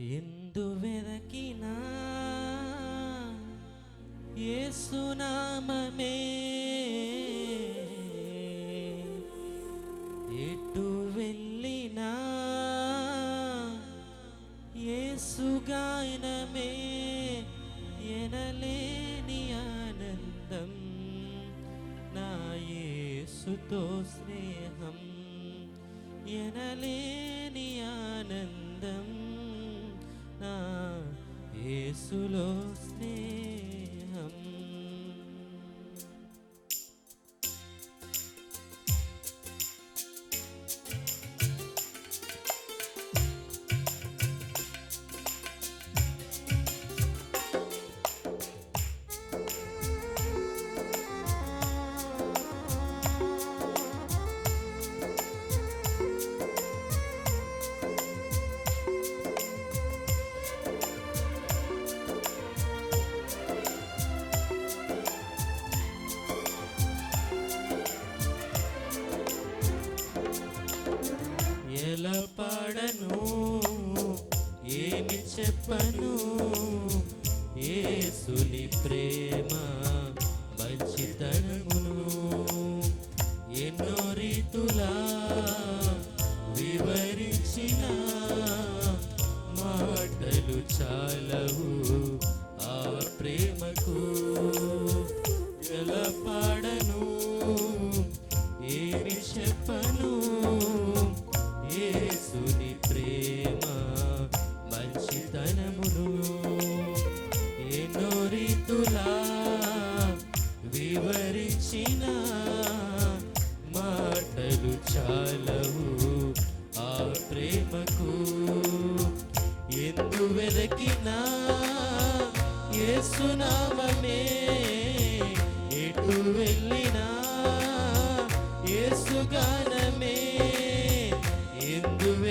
ఎందు వెదకినా ఏసునామమే ఎటు వెళ్ళినా ఏసుగాయనమే ఎనలేని ఆనందం. నా యేసుతో స్నేహం ఎనలేని యేసులో చెప్పను. ఏసుని ప్రేమ మంచితనమును ఎన్నో రీతులా వివరించిన మాటలు చాలవు.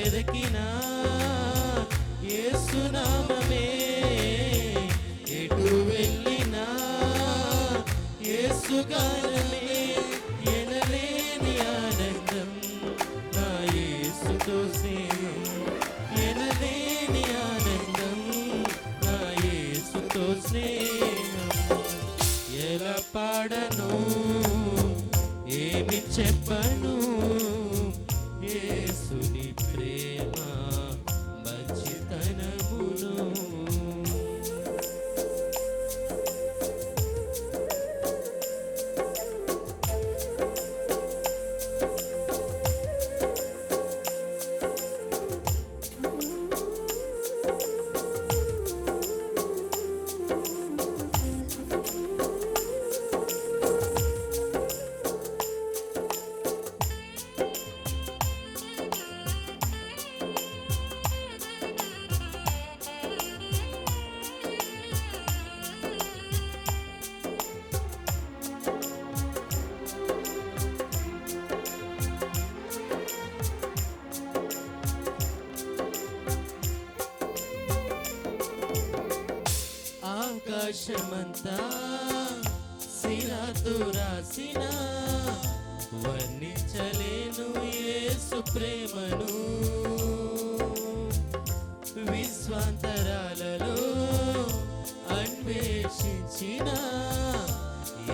వెదకినా యేసునామమే ఎటు వెళ్ళినా యేసుగానమే ఎనలేని ఆనందం నా యేసుతో స్నేహం ఎనలేని ఆనందం నా యేసుతో స్నేహం ఎలా పాడను ఆకాశమంతా శిలతో రాసిన వర్ణించలేను యేసు ప్రేమను. విశ్వాంతరాలలో అన్వేషించిన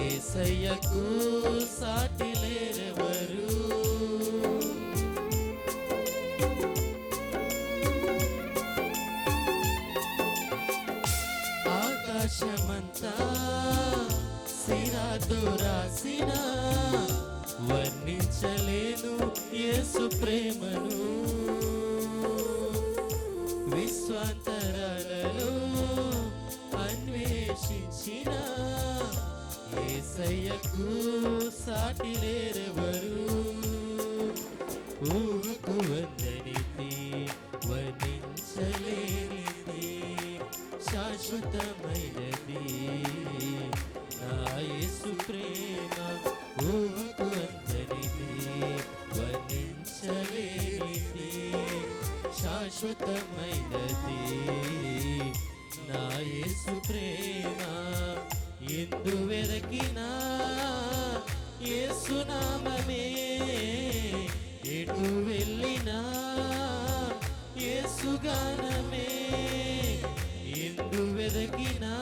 ఏసయ్యకు సాటి లేరెవరు? సిరాతో రాసిన వర్ణించలేను యేసు ప్రేమను. విశ్వాంతరాలలో అన్వేషించిన ఏసయ్యకు సాటి లేరెవరు? శాశ్వతమైనది. నా యేసు ప్రేమ ఎందు వెరకినా ఏసునామే ఎటు వెళ్ళినా ఏసుగానమే ఎందు వెదకినా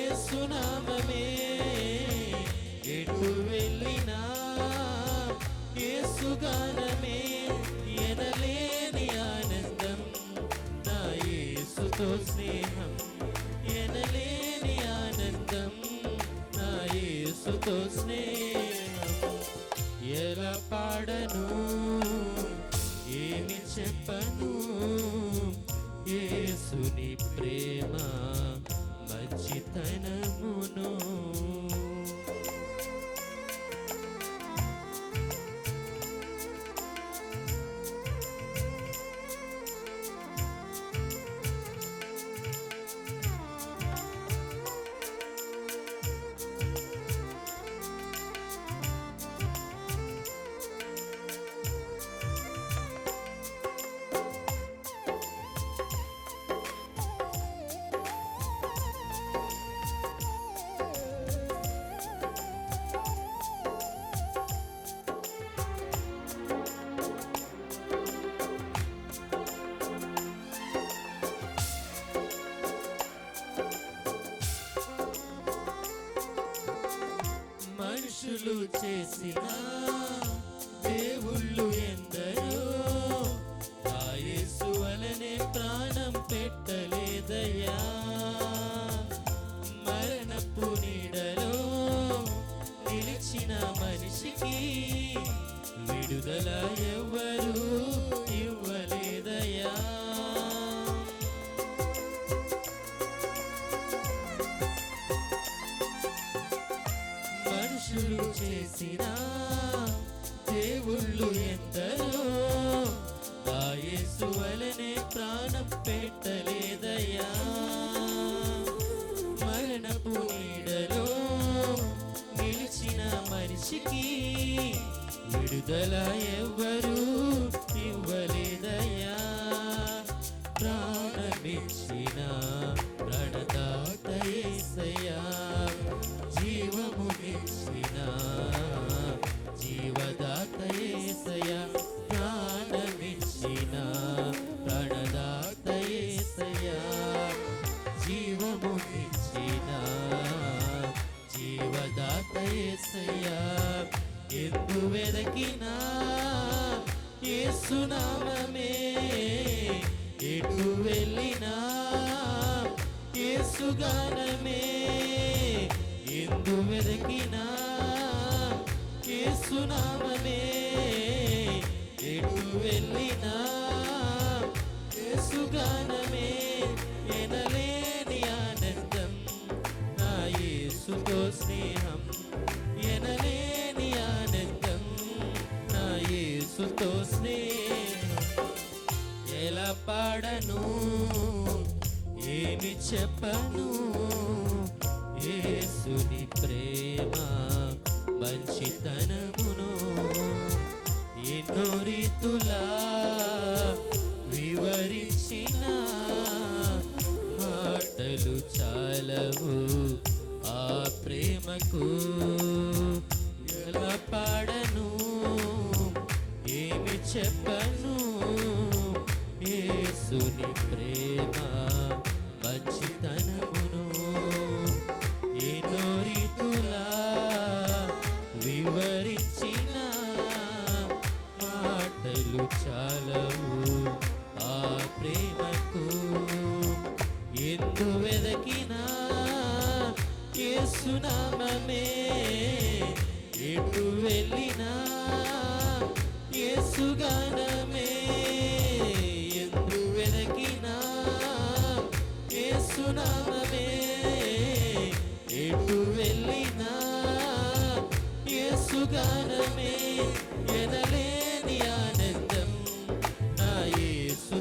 ఏసునామే ఎటు వెళ్ళినా ఏసుగానమే నీతో స్నేహం ఎనలేని ఆనందం నా యేసుతో స్నేహం ఎలా పాడను ఏమి చెప్పను యేసుని ప్రేమ మంచితనమును మనుషులు చేసిన దేవుళ్ళు ఎందరో ఆ యేసు వలనే ప్రాణం పెట్టలేదయ్యా. మరణపు నీడలో నిలిచిన మనిషికి విడుదల పెట్టలేదయ్యా. మరణపు నీడలో నిలిచిన మనిషికి విడుదల ఎవ్వరూ ఎందు వెదకినా యేసునామమే ఎటు వెళ్ళినా యేసుగానమే ఎనలేని ఆనందం. నా యేసుతో స్నేహం ఎనలేని ఆనందం. నా యేసుతో స్నేహం ఎలా పాడను? ఏమి చెప్పను? యేసుని ప్రేమ మంచితనమును ఎన్నో రీతులా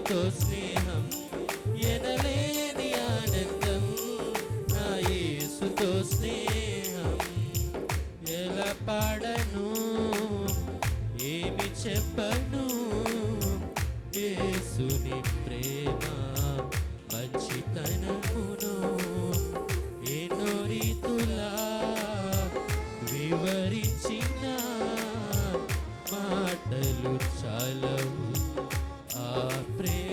నీతో స్నేహం ఎనలేని ఆనందం. నా యేసుతో స్నేహం ఎలా పాడను? ఏమి చెప్పను? యేసుని ప్రేమ మంచితనమును ఎన్నో రీతులా వివరించిన మాటలు చాలవు. ఆ ప్రేమ